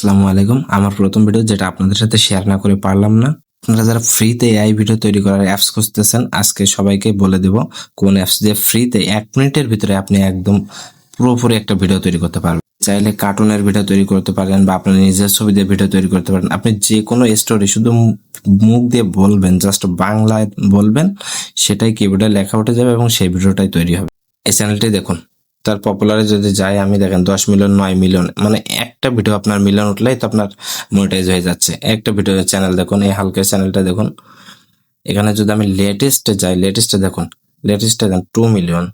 আসসালামু আলাইকুম। আমার প্রথম ভিডিও যেটা আপনাদের সাথে শেয়ার না করে পারলাম না। আপনারা যারা ফ্রিতে এআই ভিডিও তৈরি করার অ্যাপস খুঁজতেছেন, আজকে সবাইকে বলে দেব কোন অ্যাপস দিয়ে ফ্রিতে এক মিনিটের ভিতরে আপনি একদম পুরোপুরি একটা ভিডিও তৈরি করতে পারবেন। চাইলে কার্টুনের ভিডিও তৈরি করতে পারেন বা আপনার নিজের ছবি দিয়ে ভিডিও তৈরি করতে পারেন। আপনি যে কোনো স্টোরি শুধু মুখ দিয়ে বলবেন জাস্ট বাংলায় বলবেন, সেটাই কিবোর্ডে লেখা উঠে যাবে এবং সেই ভিডিওটাই তৈরি হবে। এই চ্যানেলটি দেখুন। তার পপুলারে যদি যায় আমি দেখেন দশ মিলিয়ন নয় মিলিয়ন মানে একটা ভিডিও আপনার মিলিয়ন উঠলেই তো আপনার মনিটাইজ হয়ে যাচ্ছে। একটা ভিডিও চ্যানেল দেখুন, এই হালকা চ্যানেলটা দেখুন। এখানে যদি আমি লেটেস্টে যাই লেটেস্টে দেখুন লেটেস্টে দেখুন টু মিলিয়ন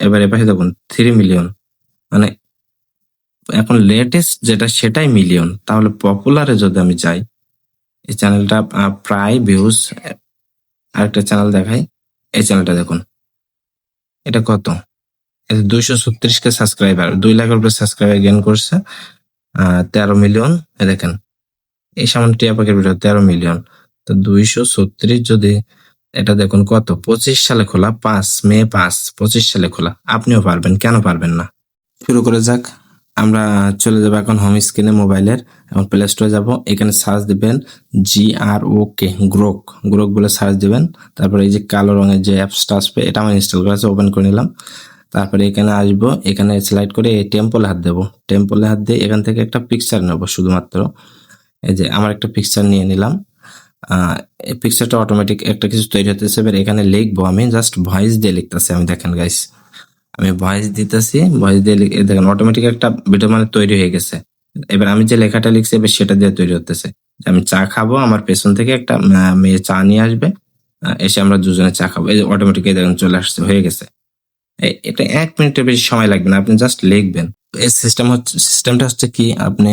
এবার এপাশে দেখুন থ্রি মিলিয়ন মানে এখন লেটেস্ট যেটা সেটাই মিলিয়ন তাহলে পপুলারে যদি আমি যাই, এই চ্যানেলটা প্রায় ভিউজ আরেকটা চ্যানেল দেখাই, এই চ্যানেলটা দেখুন। এটা কত? দুইশো ছত্রিশ কে সাবস্ক্রাইবার দুই লাখের উপরে সাবস্ক্রাইবার গেন করছে। তেরো মিলিয়ন দেখেন। এই সামান্য টিয়া পাখির ভিডিও তেরো মিলিয়ন তো দুইশো ছত্রিশ যদি এটা দেখুন কত? পঁচিশ সালে খোলা, পাঁচ, মে পাঁচ, পঁচিশ সালে খোলা। আপনিও পারবেন, কেন পারবেন না? শুরু করে যাক। আমরা চলে যাব এখন হোম স্ক্রিনে মোবাইলের এখন প্লে স্টোরে যাব। এখানে সার্চ দিবেন G R O K Grok Grok বলে সার্চ দিবেন। তারপরে এই যে কালো রঙের যে অ্যাপসটা আসবে, এটা আমি ইনস্টল করে ওপেন করে নিলাম। তারপরে এখানে আসব, এখানে স্লাইড করে এই টেম্পলে হাত দেবো। টেম্পলে হাত দিয়ে এখান থেকে একটা পিকচার নেব শুধুমাত্র। এই যে আমার একটা পিকচার নিয়ে নিলাম। এই পিকচারটা অটোমেটিক একটা কিছু তৈরি হতেছে। এবার এখানে লিখব, আমি জাস্ট ভয়েস দিয়ে লিখতেছি, আমি দেখেন গাইস আমি ভয়েস দিতেছি ভয়েস দিয়ে দেখেন অটোমেটিক একটা ভিডিও মানে তৈরি হয়ে গেছে। এবার আমি যে লেখাটা লিখছি, এবার সেটা দিয়ে তৈরি হতেছে। আমি চা খাব, আমার পেছন থেকে একটা মেয়ে চা নিয়ে আসবে। এসে আমরা দুজনে চা খাব। এই অটোমেটিক দেখেন চলে আসছে, হয়ে গেছে। এটা এক মিনিটের বেশি সময় লাগবে না, আপনি জাস্ট লিখবেন। এই সিস্টেম হচ্ছে সিস্টেমটা হচ্ছে কি, আপনি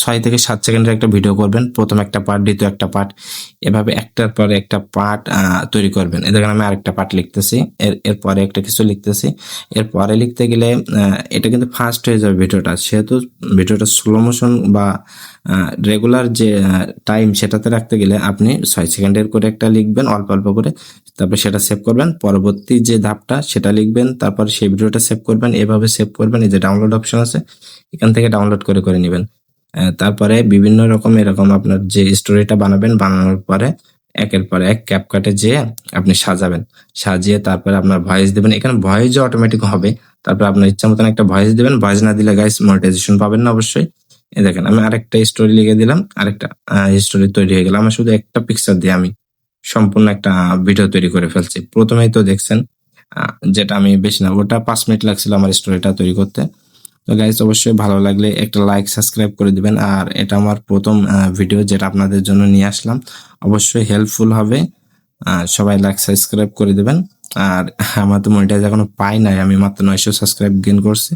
ছয় থেকে সাত সেকেন্ডের একটা ভিডিও করবেন। প্রথম একটা পার্ট দ্বিতীয় একটা পার্ট এভাবে একটার পরে একটা পার্ট তৈরি করবেন। এ দেখেন আমি আরেকটা পার্ট লিখতেছি। এর এরপরে একটা কিছু লিখতেছি। এরপরে লিখতে গেলে এটা কিন্তু ফাস্ট হয়ে যাবে ভিডিওটা সেহেতু ভিডিওটা স্লো মোশন বা রেগুলার যে টাইম সেটাতে রাখতে গেলে আপনি ছয় সেকেন্ডের করে একটা লিখবেন, অল্প অল্প করে। তারপর সেটা সেভ করবেন। পরবর্তী যে ধাপটা, সেটা লিখবেন। তারপর সেই ভিডিওটা সেভ করবেন। এভাবে সেভ করবেন। এই যে ডাউনলোড অপশন আছে, এখান থেকে ডাউনলোড করে করে নেবেন। তারপরে বিভিন্ন রকম এরকম আপনার যে স্টোরিটা বানাবেন, বানানোর পরে একের পর এক ক্যাপকাটে যেয়ে আপনি সাজাবেন। সাজিয়ে তারপরে আপনার ভয়েস দেবেন। এখানে ভয়েস অটোমেটিক হবে। তারপর আপনার ইচ্ছা মতন একটা ভয়েস দেবেন। ভয়েস না দিলে গাইস মনিটাইজেশন পাবেন না অবশ্যই। এই দেখেন, আমি আরেকটা স্টোরি লিখে দিলাম। আরেকটা স্টোরি তৈরি হয়ে গেল। আমার শুধু একটা পিকচার দিয়ে আমি সম্পূর্ণ একটা ভিডিও তৈরি করে ফেলছি। প্রথমেই তো দেখছেন যেটা আমি বেশি না, ওটা পাঁচ মিনিট লাগছিল আমার স্টোরিটা তৈরি করতে। তো গাইজ অবশ্যই ভালো লাগলে একটা লাইক সাবস্ক্রাইব করে দিবেন। আর এটা আমার প্রথম ভিডিও যেটা আপনাদের জন্য নিয়ে আসলাম। অবশ্যই হেল্পফুল হবে। সবাই লাইক সাবস্ক্রাইব করে দেবেন। আর আমার তো মনিটাইজ এখনও পাই নাই। আমি মাত্র নয়শো সাবস্ক্রাইব গেন করছি।